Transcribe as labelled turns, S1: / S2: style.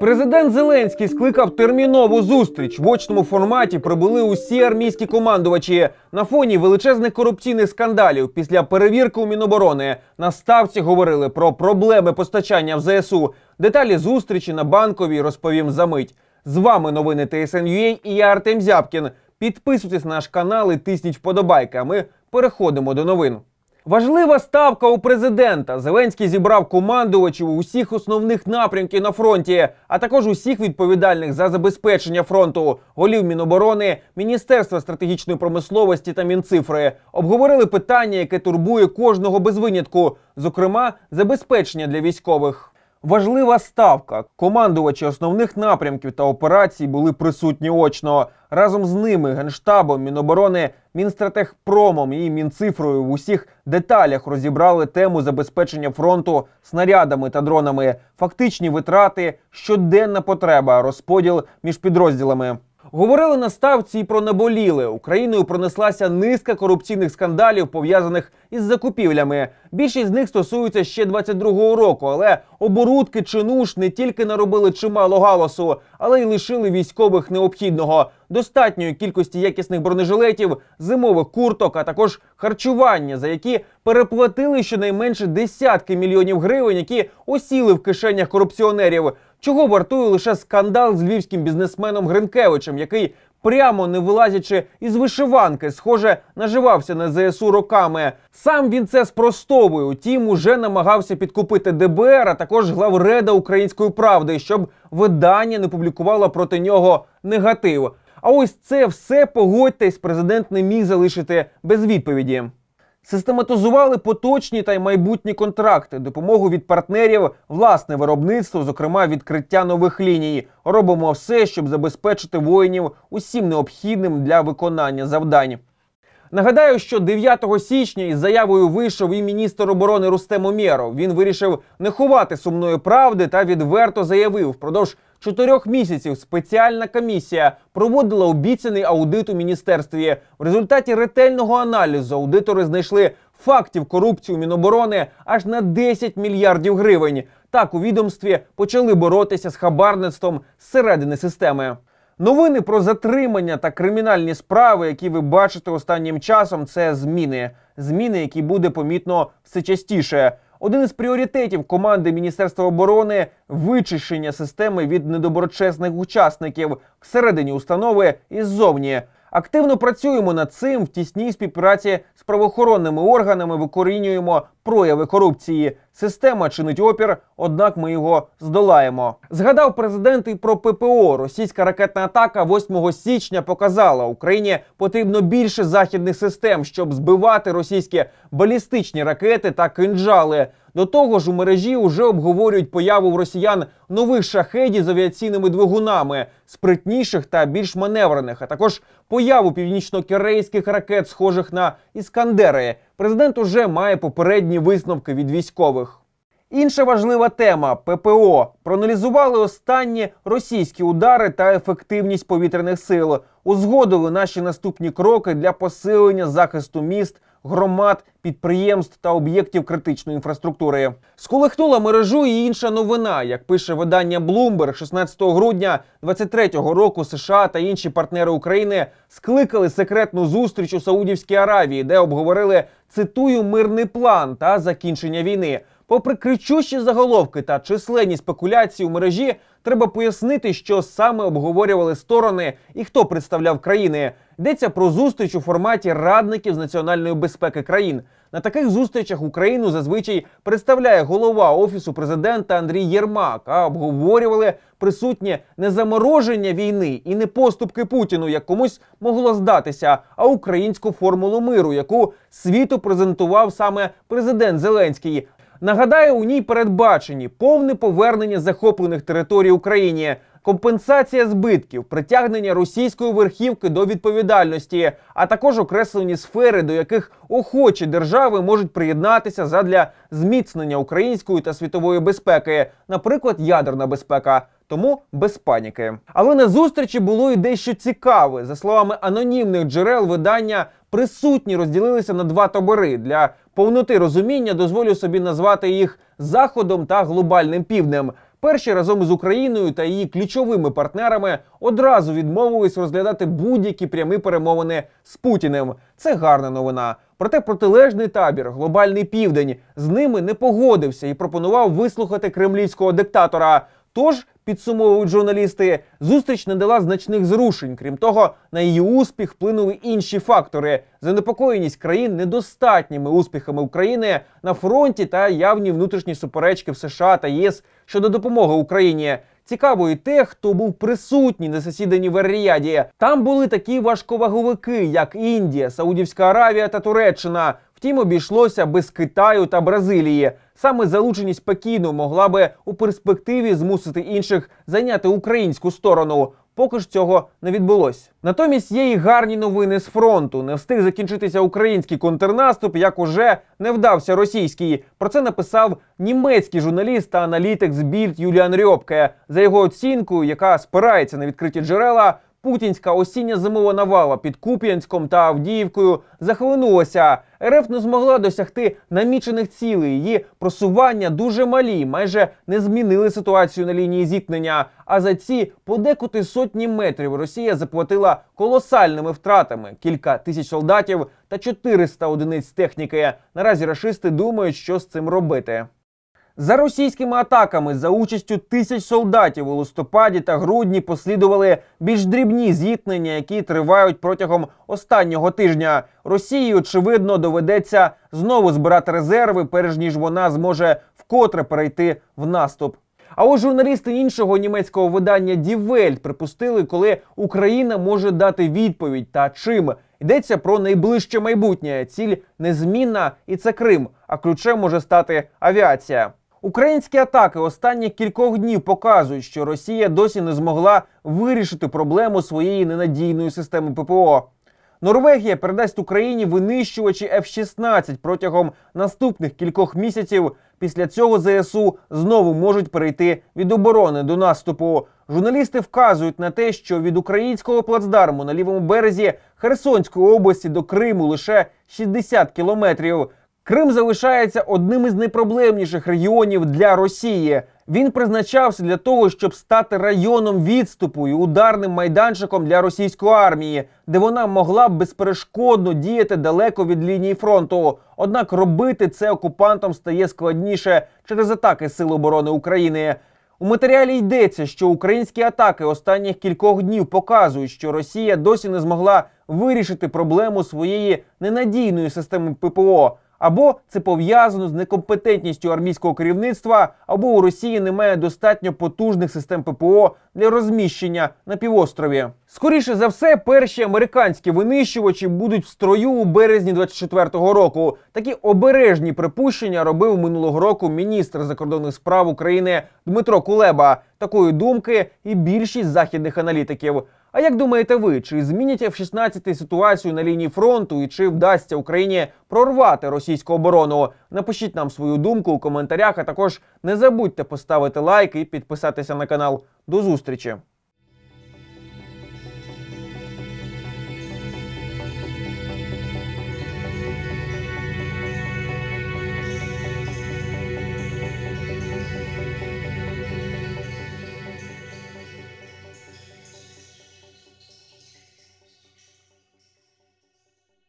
S1: Президент Зеленський скликав термінову зустріч. В очному форматі прибули усі армійські командувачі на фоні величезних корупційних скандалів. Після перевірки у Міноборони на ставці говорили про проблеми постачання в ЗСУ. Деталі зустрічі на банковій розповім за мить. З вами новини ТСНЮА і я Артем Зябкін. Підписуйтесь на наш канал і тисніть вподобайки. А ми переходимо до новин. Важлива ставка у президента. Зеленський зібрав командувачів усіх основних напрямків на фронті, а також усіх відповідальних за забезпечення фронту, голів Міноборони, Міністерства стратегічної промисловості та Мінцифри. Обговорили питання, яке турбує кожного без винятку, зокрема, забезпечення для військових. Важлива ставка. Командувачі основних напрямків та операцій були присутні очно. Разом з ними Генштабом, Міноборони, Мінстратегпромом і Мінцифрою в усіх деталях розібрали тему забезпечення фронту снарядами та дронами, фактичні витрати, щоденна потреба, розподіл між підрозділами. Говорили на ставці і про наболіле. Україною пронеслася низка корупційних скандалів, пов'язаних із закупівлями. Більшість з них стосуються ще 22-го року, але оборудки чи нуж не тільки наробили чимало галасу, але й лишили військових необхідного достатньої кількості якісних бронежилетів, зимових курток, а також харчування, за які переплатили щонайменше десятки мільйонів гривень, які осіли в кишенях корупціонерів. Чого вартує лише скандал з львівським бізнесменом Гринкевичем, який прямо не вилазячи із вишиванки, схоже, наживався на ЗСУ роками. Сам він це спростовує. Утім, уже намагався підкупити ДБР, а також главреда української правди, щоб видання не публікувало проти нього негатив. А ось це все погодьтесь, президент не міг залишити без відповіді. Систематизували поточні та й майбутні контракти, допомогу від партнерів, власне виробництво, зокрема відкриття нових ліній. Робимо все, щоб забезпечити воїнів усім необхідним для виконання завдань. Нагадаю, що 9 січня із заявою вийшов і міністр оборони Рустем Умєров. Він вирішив не ховати сумної правди та відверто заявив, впродовж чотирьох місяців спеціальна комісія проводила обіцяний аудит у міністерстві. В результаті ретельного аналізу аудитори знайшли фактів корупції у Міноборони аж на 10 мільярдів гривень. Так у відомстві почали боротися з хабарництвом зсередини системи. Новини про затримання та кримінальні справи, які ви бачите останнім часом, це зміни. Зміни, які буде помітно все частіше. Один із пріоритетів команди Міністерства оборони вичищення системи від недоброчесних учасників всередині установи і ззовні. Активно працюємо над цим в тісній співпраці з правоохоронними органами. Викорінюємо прояви корупції. Система чинить опір, однак ми його здолаємо. Згадав президент і про ППО. Російська ракетна атака 8 січня показала Україні потрібно більше західних систем, щоб збивати російські балістичні ракети та кинджали. До того ж, у мережі вже обговорюють появу в росіян нових шахедів з авіаційними двигунами, спритніших та більш маневрених, а також появу північно-корейських ракет, схожих на іскандери. Президент уже має попередні висновки від військових. Інша важлива тема ППО. Проаналізували останні російські удари та ефективність повітряних сил. Узгодили наші наступні кроки для посилення захисту міст, громад, підприємств та об'єктів критичної інфраструктури. Сколихнула мережу і інша новина. Як пише видання Bloomberg, 16 грудня 23-го року США та інші партнери України скликали секретну зустріч у Саудівській Аравії, де обговорили цитую мирний план та закінчення війни. Попри кричущі заголовки та численні спекуляції у мережі, треба пояснити, що саме обговорювали сторони і хто представляв країни. Йдеться про зустріч у форматі радників з національної безпеки країн. На таких зустрічах Україну зазвичай представляє голова офісу президента Андрій Єрмак. А обговорювали присутнє не замороження війни і не поступки Путіну, як комусь могло здатися, а українську формулу миру, яку світу презентував саме президент Зеленський. Нагадаю, у ній передбачені повне повернення захоплених територій Україні, компенсація збитків, притягнення російської верхівки до відповідальності, а також окреслені сфери, до яких охочі держави можуть приєднатися задля зміцнення української та світової безпеки, наприклад, ядерна безпека. Тому без паніки. Але на зустрічі було і дещо цікаве. За словами анонімних джерел, видання присутні розділилися на два табори. Для повноти розуміння дозволю собі назвати їх заходом та глобальним півднем. Перші разом із Україною та її ключовими партнерами одразу відмовились розглядати будь-які прямі перемовини з Путіним. Це гарна новина. Проте протилежний табір, глобальний південь, з ними не погодився і пропонував вислухати кремлівського диктатора. Тож, підсумовують журналісти, зустріч не дала значних зрушень. Крім того, на її успіх вплинули інші фактори: занепокоєність країн недостатніми успіхами України на фронті та явні внутрішні суперечки в США та ЄС щодо допомоги Україні. Цікаво і те, хто був присутній на засіданні в Ер-Ріаді. Там були такі важковаговики, як Індія, Саудівська Аравія та Туреччина. Втім, обійшлося без Китаю та Бразилії. Саме залученість Пекіну могла би у перспективі змусити інших зайняти українську сторону. Поки ж цього не відбулось. Натомість є і гарні новини з фронту. Не встиг закінчитися український контрнаступ, як уже не вдався російський. Про це написав німецький журналіст та аналітик з Більд Юліан Рьопке. За його оцінкою, яка спирається на відкриті джерела. Путінська осіння зимова навала під Куп'янськом та Авдіївкою захлинулася. РФ не змогла досягти намічених цілей. Її просування дуже малі, майже не змінили ситуацію на лінії зіткнення. А за ці подекуди сотні метрів Росія заплатила колосальними втратами: кілька тисяч солдатів та 400 одиниць техніки. Наразі рашисти думають, що з цим робити. За російськими атаками за участю тисяч солдатів у листопаді та грудні послідували більш дрібні зіткнення, які тривають протягом останнього тижня. Росії, очевидно, доведеться знову збирати резерви, перш ніж вона зможе вкотре перейти в наступ. А ось журналісти іншого німецького видання Die Welt припустили, коли Україна може дати відповідь та чим. Йдеться про найближче майбутнє. Ціль незмінна, і це Крим. А ключем може стати авіація. Українські атаки останніх кількох днів показують, що Росія досі не змогла вирішити проблему своєї ненадійної системи ППО. Норвегія передасть Україні винищувачі F-16 протягом наступних кількох місяців. Після цього ЗСУ знову можуть перейти від оборони до наступу. Журналісти вказують на те, що від українського плацдарму на лівому березі Херсонської області до Криму лише 60 кілометрів. Крим залишається одним із найпроблемніших регіонів для Росії. Він призначався для того, щоб стати районом відступу і ударним майданчиком для російської армії, де вона могла б безперешкодно діяти далеко від лінії фронту. Однак робити це окупантам стає складніше через атаки Сил оборони України. У матеріалі йдеться, що українські атаки останніх кількох днів показують, що Росія досі не змогла вирішити проблему своєї ненадійної системи ППО. Або це пов'язано з некомпетентністю армійського керівництва, або у Росії немає достатньо потужних систем ППО для розміщення на півострові. Скоріше за все, перші американські винищувачі будуть в строю у березні 24-го року. Такі обережні припущення робив минулого року міністр закордонних справ України Дмитро Кулеба. Такої думки і більшість західних аналітиків. А як думаєте ви, чи змінять F-16 ситуацію на лінії фронту і чи вдасться Україні прорвати російську оборону? Напишіть нам свою думку у коментарях, а також не забудьте поставити лайк і підписатися на канал. До зустрічі!